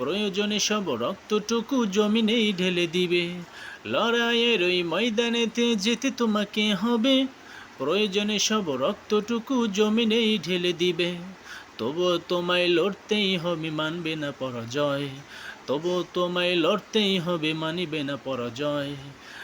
প্রয়োজনে সব রক্তটুকু জমিনেই ঢেলে দিবে। লড়াইয়ের ওই ময়দানেতে যেতে তোমাকে হবে। প্রয়োজনে সব রক্তটুকু জমিনেই ঢেলে দিবে। তবু তোমায় লড়তেই হবে, মানবে না পরাজয়। তবু তোমায় লড়তেই হবে, মানিবে না পরাজয়।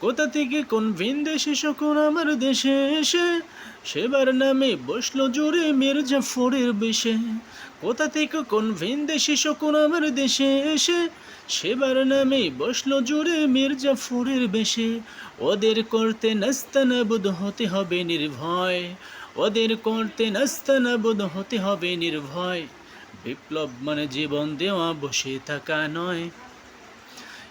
কোথা থেকে কোন ভিন দেশে সকল আমার দেশে এসে? সেবার নামে বসল জোরে মির্জাফরের বেশে। কোথা থেকে কোন ভিন দেশে সকল আমার দেশে এসে? সেবার নামে বসল জোরে মির্জাফরের বেশে। ওদের করতে নাস্তানাবুদ হতে হবে নির্ভয়। ওদের করতে নাস্তানাবুদ হতে হবে নির্ভয়। বিপ্লব মানে জীবন দেওয়া, বসে থাকা নয়।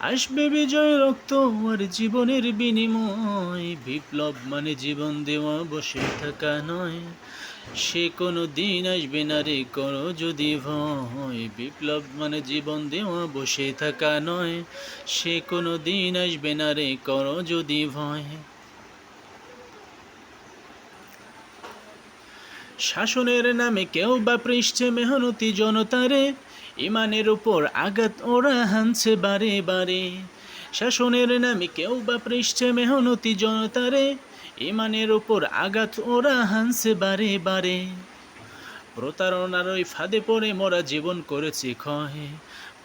আসবে বিজয় রক্ত আর জীবনের বিনিময়। বিপ্লব মানে জীবন দেওয়া, বসে থাকা নয়। সে কোনো দিন আসবে না রে, করো যদি ভয়। বিপ্লব মানে জীবন দেওয়া, বসে থাকা নয়। সে কোনো দিন আসবে না রে, করো যদি ভয়। শাসনের নামে কেউ বা পৃষ্ঠে মেহনতি জনতারে ইমানের উপর আঘাত ওরা হানছে বারে বারে। শাসনের নামে কেউ বা পৃষ্ঠে মেহনতি জনতারে, ইমানের উপর আঘাত ওরা হানছে বারে বারে। প্রতারণার ওই ফাঁদে পড়ে মোরা জীবন করেছি ক্ষয়।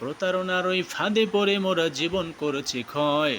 প্রতারণার ওই ফাঁদে পড়ে মোরা জীবন করেছি ক্ষয়।